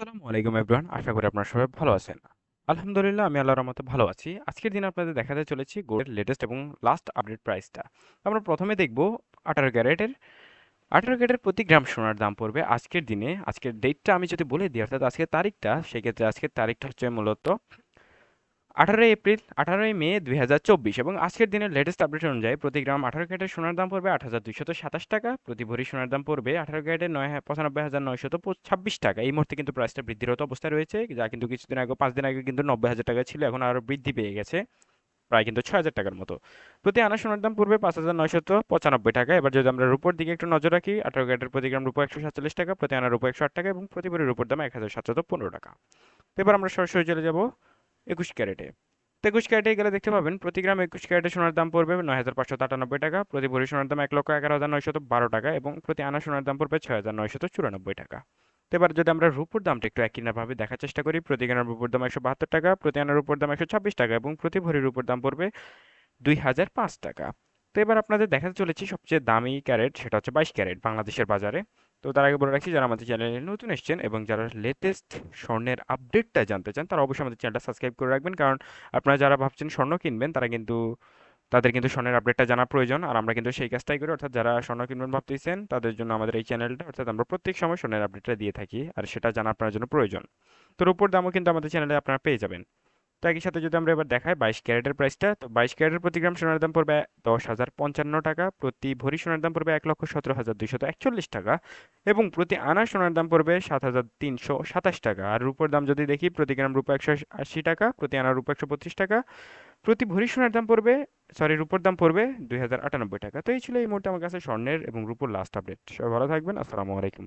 আসসালামু আলাইকুম এভরিওয়ান, আশা করি আপনারা সবাই ভালো আছেন। আলহামদুলিল্লাহ, আমি আল্লাহর রহমতে ভালো আছি। আজকের দিন আপনাদের দেখাতে চলেছি গোল্ডের লেটেস্ট এবং লাস্ট আপডেট প্রাইসটা আমরা প্রথমে দেখব আঠারো ক্যারেটের আঠারো ক্যারেটের প্রতি গ্রাম সোনার দাম পড়বে আজকের দিনে। আজকের ডেটটা আমি যদি বলে দিই, অর্থাৎ আজকের তারিখটা, সেক্ষেত্রে আজকের তারিখটা হচ্ছে মূলত আঠারোই এপ্রিল, আঠারোই মে দুই হাজার চব্বিশ এবং আজকের দিনের লেটেস্ট আপডেট অনুযায়ী প্রতি গ্রাম আঠারো ক্যারেটের সোনার দাম পড়বে আট হাজার দুইশত সাতাশ টাকা, প্রতি ভরি সোনার দাম পড়বে আঠারো ক্যারেটের নয় পঁচানব্বই হাজার নয়শত ছাব্বিশ টাকা। এই মুহূর্তে কিন্তু প্রাইসটা বৃদ্ধিরত অবস্থায় রয়েছে, যা কিন্তু কিছুদিন আগে, পাঁচ দিন আগে কিন্তু নব্বই হাজার টাকা ছিল, এখন আরও বৃদ্ধি পেয়ে গেছে, প্রায় কিন্তু ছয় হাজার টাকার মতো। প্রতি আনা সোনার দাম পড়বে পাঁচ হাজার নয়শত পঁচানব্বই টাকা। এবার যদি আমরা রুপোর দিকে একটু নজর রাখি, আঠারো ক্যারেটের প্রতি গ্রাম রুপো একশো সাতচল্লিশ টাকা, প্রতি আনা রুপো একশো আট টাকা এবং প্রতি ভরি রুপোর দাম এক হাজার সাতশত পনেরো টাকা। এবার আমরা সরাসরি চলে যাব একুশ ক্যারেটে। একুশ ক্যারেটে গেলে দেখতে পাবেন, প্রতি গ্রাম একুশ ক্যারেটে সোনার দাম পড়বে নয় হাজার পাঁচশো আটানব্বই টাকা, প্রতি ভরি সোনার দাম এক লক্ষ এগারো হাজার নয়শত বারো টাকা এবং প্রতি আনা সোনার দাম পড়বে ছয় হাজার নয়শত চুরানব্বই টাকা। তো এবার যদি আমরা রূপুর দামটা একটু একই ভাবে দেখার চেষ্টা করি, প্রতি গ্রামের রূপুর দাম একশো বাহাত্তর টাকা, প্রতি আনার রূপুর দাম একশো ছাব্বিশ টাকা এবং প্রতি ভরির রূপুর দাম পড়বে দুই হাজার পাঁচ টাকা। তো এবার আপনাদের দেখাতে চলেছি সবচেয়ে দামি ক্যারেট, সেটা হচ্ছে বাইশ ক্যারেট, বাংলাদেশের বাজারে। তো তার আগে বলে রাখি, যারা আমাদের চ্যানেলে নতুন এসেছেন এবং যারা লেটেস্ট স্বর্ণের আপডেটটা জানতে চান, তারা অবশ্যই আমাদের চ্যানেলটা সাবস্ক্রাইব করে রাখবেন। কারণ আপনারা যারা ভাবছেন স্বর্ণ কিনবেন, তারা কিন্তু, তাদের কিন্তু স্বর্ণের আপডেটটা জানা প্রয়োজন। আর আমরা কিন্তু সেই কাজটাই করি। অর্থাৎ যারা স্বর্ণ কিনবেন ভাবতেছেন, তাদের জন্য আমাদের এই চ্যানেলটা অর্থাৎ আমরা প্রত্যেক সময় স্বর্ণের আপডেটটা দিয়ে থাকি। আর সেটা জানা আপনার জন্য প্রয়োজন। তো রূপোর দামও কিন্তু আমাদের চ্যানেলে আপনারা পেয়ে যাবেন। তো একই সাথে যদি আমরা এবার দেখাই, বাইশ ক্যারেটের প্রাইসটা, তো বাইশ ক্যারেটের প্রতি গ্রাম সোনার দাম পড়বে দশ হাজার পঞ্চান্ন টাকা, প্রতি ভরি সোনার দাম পড়বে এক লক্ষ সতেরো হাজার দুইশত একচল্লিশ টাকা এবং প্রতি আনা সোনার দাম পড়বে সাত হাজার তিনশো সাতাশ টাকা। আর রূপোর দাম যদি দেখি, প্রতি গ্রাম রূপো একশো আশি টাকা, প্রতি আনা রূপো একশো পঁচিশ টাকা, প্রতি ভরি সোনার দাম পড়বে, সরি, রূপোর দাম পড়বে দুই হাজার আটানব্বই টাকা। তো এই ছিল এই মুহূর্তে আমার কাছে স্বর্ণের এবং রূপোর লাস্ট আপডেট সবাই ভালো থাকবেন, আসসালামু আলাইকুম।